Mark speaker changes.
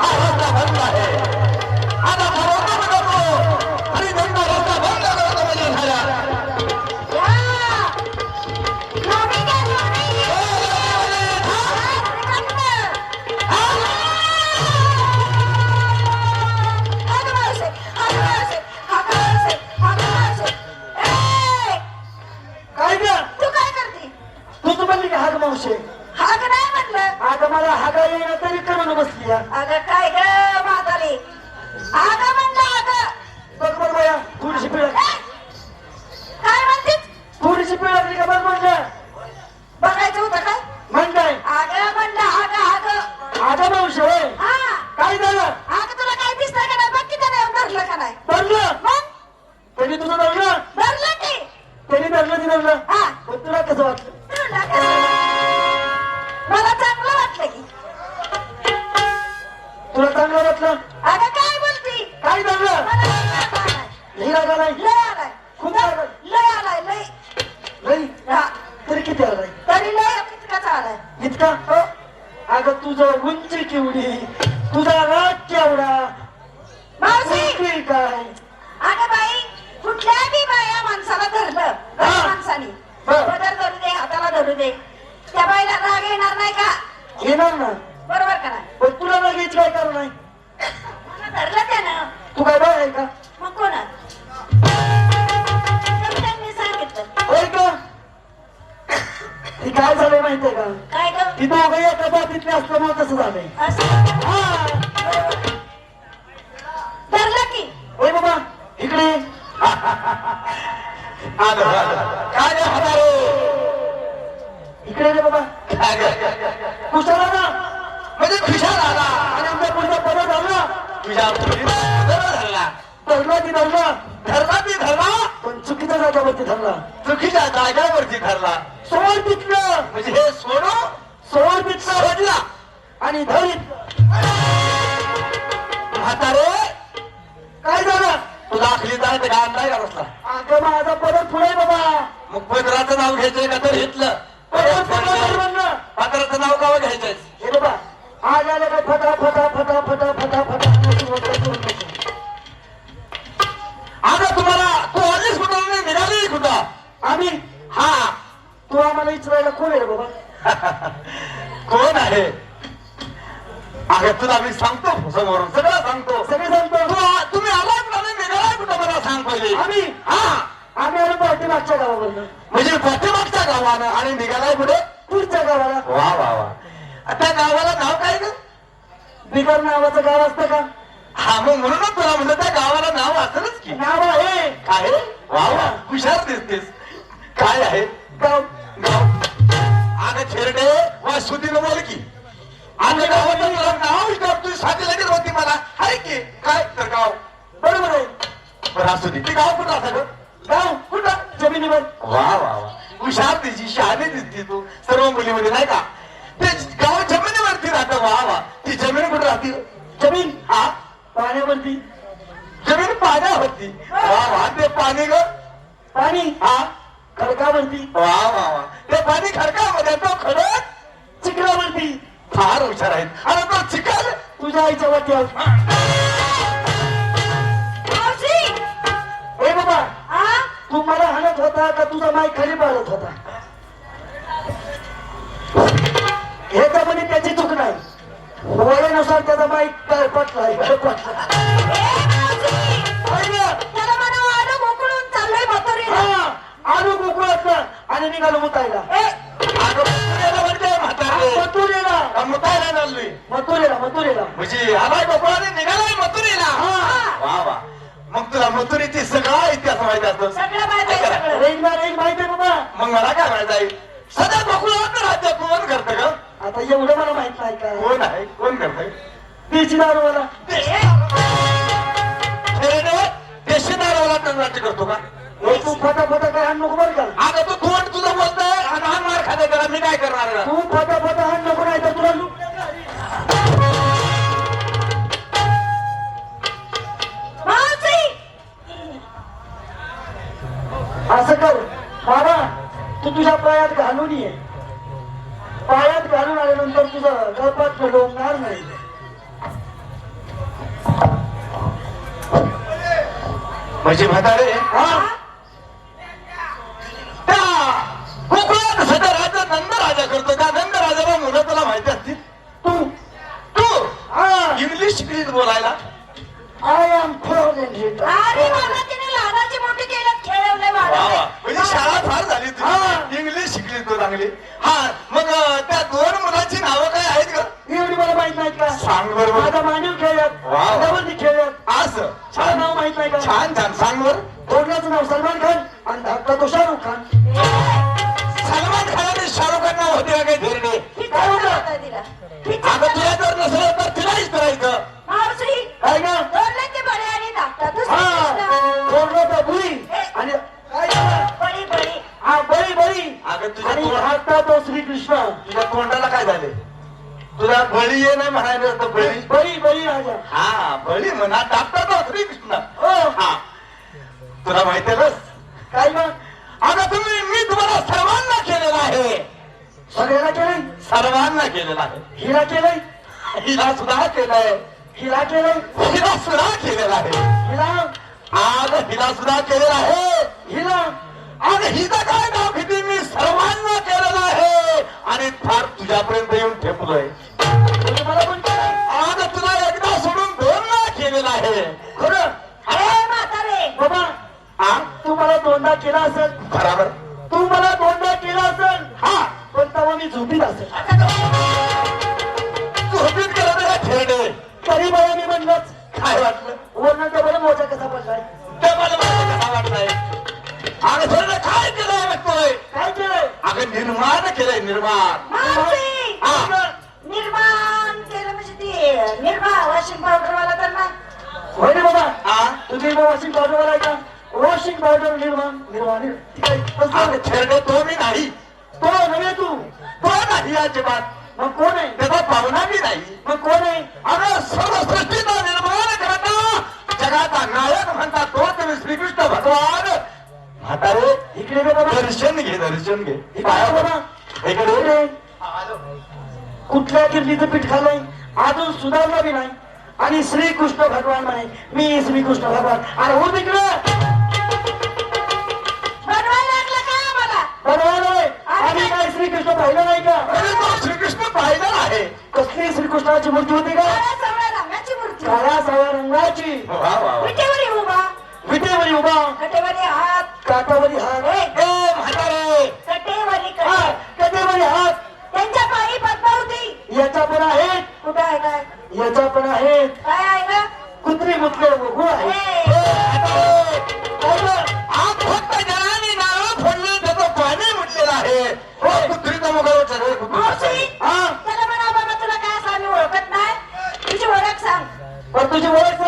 Speaker 1: हा रस्ता बंद आहे आता त्यांनी
Speaker 2: तुझं धरलं
Speaker 3: धरलं की.
Speaker 2: त्यांनी धरलं ती धरलं
Speaker 3: हा.
Speaker 2: पण तुला कसं वाटलं?
Speaker 3: तुला कसं? मला चांगलं वाटलं की.
Speaker 2: तुला चांगलं वाटलं?
Speaker 3: अगं काय बोलती?
Speaker 2: काय धरलं
Speaker 3: मला.
Speaker 2: हिरा का नाही
Speaker 3: येणार
Speaker 2: ना
Speaker 3: बरोबर का नाही
Speaker 2: पण तुला राग यायची काय कारण नाही.
Speaker 3: मला धरलं त्यानं.
Speaker 2: तू काय बाय आहे का?
Speaker 3: मग कोण त्यांनी सांगितलं.
Speaker 2: होय का? ती काय झालंय माहितीये का?
Speaker 3: काय ग?
Speaker 2: ती दोघं एका बाबतीतले असल्यामुळे तसं झालंय.
Speaker 3: असं?
Speaker 2: हा.
Speaker 3: धरलं की.
Speaker 2: होय बाबा इकडे ये.
Speaker 1: आलो आलो. काय रे हजारो
Speaker 2: इकडे रे बाबा.
Speaker 1: काय?
Speaker 2: कुशाला ना
Speaker 1: म्हणजे खुशाल आला
Speaker 2: आणि आमच्या पुढचा परत झाला
Speaker 1: तुझ्या धरला.
Speaker 2: धरला धरला?
Speaker 1: धरला ती धरला.
Speaker 2: पण चुकीच्या जागावरती धरला.
Speaker 1: चुकीच्या जाग्यावरती धरला.
Speaker 2: सोड
Speaker 1: म्हणजे हे सोडू?
Speaker 2: सोड
Speaker 1: सोडला.
Speaker 2: आणि धरीत
Speaker 1: म्हातारे
Speaker 2: काय झालं?
Speaker 1: तुला आखली जायचं का अंदाज बसला?
Speaker 2: अगं माझा परत पुढे बाबा.
Speaker 1: मग पदराचं नाव घ्यायचंय का तर घेतलं. पदराचं नाव गाव घ्यायचंय?
Speaker 2: हे बाबा आज आलं काय फटा फटा फटा आहे.
Speaker 1: अगं तुला मी सांगतो समोरून सगळं सांगतो.
Speaker 2: सगळे सांगतो.
Speaker 1: तू- तुम्ही आलात का नाही? निघालाय कुठं मला सांग पहिले?
Speaker 2: आम्ही
Speaker 1: हा.
Speaker 2: आम्ही आलो पाठी मागच्या गावावरनं.
Speaker 1: म्हणजे पाठीमागच्या गावानं आणि निघालाय कुठे?
Speaker 2: पुढच्या गावाला.
Speaker 1: वा वा वा. त्या गावाला नाव काय ग?
Speaker 2: बिगर नावाचं गाव असतं का?
Speaker 1: हा मग म्हणूनच तुला म्हणलं त्या गावाला नाव असेलच की.
Speaker 2: नाव आहे.
Speaker 1: काय? वा वा. हुशार दिसतेस. काय आहे?
Speaker 2: गाव
Speaker 1: गाव अगं छेरडे वा सुधीनं बोल की आमच्या गावाचं तुला नाव विचारतोय साधी लगेच होती मला। आहे की काय तर गाव
Speaker 2: बरोबर आहे
Speaker 1: असू दे ते गाव कुठं असं ग
Speaker 2: गाव कुठं जमिनीवर
Speaker 1: वा वा वा हुशार तिची शहाणी दिसते तू सर्व मुलीमध्ये नाही का? ते गाव जमिनीवरती राहतं वा वा ती जमीन कुठे राहते?
Speaker 2: जमीन.
Speaker 1: हा?
Speaker 2: पाण्यावरती.
Speaker 1: जमीन पाण्यावरती. वा वा ते पाणी ग.
Speaker 2: पाणी.
Speaker 1: हा?
Speaker 2: खडकावरती.
Speaker 1: वा वा वा. ते पाणी खडकामध्ये तो खडक
Speaker 2: चिखलावरती.
Speaker 1: फार हुशार आहेत. आणि तो चिखल
Speaker 2: तुझ्या आईच्या वाट्यावर
Speaker 3: आहे.
Speaker 1: सध्या गोकुळात राज्य कोण करतं ग?
Speaker 2: आता एवढं मला माहीत नाही का?
Speaker 1: कोण आहे? कोण करतंय?
Speaker 2: बीच दारूवाला.
Speaker 1: देशी दाराला राज्य करतो का?
Speaker 2: तू फटा फटा काय नको बरं का.
Speaker 1: अगं तू तोंड तुझं बोलतोय. आणि हा मार खाते त्याला. मी काय करणार?
Speaker 2: तू फटा फटा तू तुझ्या पायात घालून ये. पायात घालून आल्यानंतर तुझं गळपात लोकणार नाही.
Speaker 1: म्हणजे म्हातारे
Speaker 2: हा? हा
Speaker 1: मग त्या दोन मुलांची नावं काय आहेत का
Speaker 2: एवढी मला माहीत नाही का?
Speaker 1: सांग बरोबर
Speaker 2: माझा मांडीव खेळत खेळत
Speaker 1: असं.
Speaker 2: मला नाव माहीत नाही का?
Speaker 1: छान छान
Speaker 3: तुला बळी
Speaker 1: ये नाही म्हणायला तर बळी.
Speaker 2: बळी बळी राजा.
Speaker 1: हा बळी म्हणा. टाकता तो श्रीकृष्ण
Speaker 2: हो.
Speaker 1: हा. तुला माहिती आहे
Speaker 2: काय मग?
Speaker 1: अगं तुम्ही मी तुम्हाला सर्वांना केलेला आहे.
Speaker 2: सगळ्याला केलंय?
Speaker 1: सर्वांना केलेला आहे.
Speaker 2: हिला केलंय?
Speaker 1: हिला सुद्धा केलंय.
Speaker 2: हिला केलंय?
Speaker 1: हिला सुद्धा केलेला आहे.
Speaker 2: हिला?
Speaker 1: आज हिला सुद्धा केलेला आहे.
Speaker 2: हिला?
Speaker 1: आज हिचं काय नाव किती मी सर्वांना केलेलं आहे. आणि फार तुझ्यापर्यंत येऊन ठेपलोय.
Speaker 2: म्हणजे मला पण केलंय
Speaker 1: आज तुला एकदा सोडून दोनदा केलेलं आहे.
Speaker 2: खरं?
Speaker 3: अरे म्हातारे!
Speaker 2: बाबा तू मला दोनदा केला असेल.
Speaker 1: बराबर.
Speaker 2: तू मला दोनदा केला असेल.
Speaker 1: हा.
Speaker 2: पण तेव्हा मी झोपीत असेल.
Speaker 3: आता तो-
Speaker 1: तू होतीत केलं तर खेळणे
Speaker 2: तरी मला मी म्हणलंच.
Speaker 1: काय वाटलं?
Speaker 2: वरणाच्या बरं मोठा कसा पडलाय?
Speaker 1: ते मला माहिती कसा वाटलाय अगं सर काय केलंय बघतोय
Speaker 2: काय केलंय?
Speaker 1: अगं निर्माण केलंय निर्माण. हा.
Speaker 3: वॉशिंग पावडर वाला तर
Speaker 2: होय रे बाबा.
Speaker 1: हा
Speaker 2: वॉशिंग पावडर का वॉशिंग पावडर
Speaker 1: तो मी नाही.
Speaker 2: तो नव्हे तू.
Speaker 1: तो नाही अजिबात.
Speaker 2: मग कोण आहे?
Speaker 1: त्याचा पाहुणा मी नाही.
Speaker 2: मग कोण आहे?
Speaker 1: अगं सर्व सृष्टीचा निर्माण करता. जगाचा नायक म्हणता श्रीकृष्ण भगवान. म्हातारे
Speaker 2: इकडे
Speaker 1: दर्शन घे दर्शन
Speaker 2: इकडे. कुठल्या गिरणीचं पीठ खाल्लंय? अजून सुधारलं बी नाही. आणि श्रीकृष्ण भगवान म्हणे मी श्रीकृष्ण भगवान. अरे हो तिकडे आम्ही काय? श्रीकृष्ण पाहिलं नाही का?
Speaker 1: अरे तो श्रीकृष्ण पाहिला आहे.
Speaker 2: कसली श्रीकृष्णाची मूर्ती होती का?
Speaker 3: काळ्या रंगाची. विटेवर येऊ बा
Speaker 2: विटेवरी उभा.
Speaker 3: कटेवरी हात.
Speaker 2: काठावरी हात.
Speaker 3: आहे हो? बाबा तुला काय असं आम्ही ओळखत नाही? तुझी ओळख सांग.
Speaker 2: पण तुझी ओळख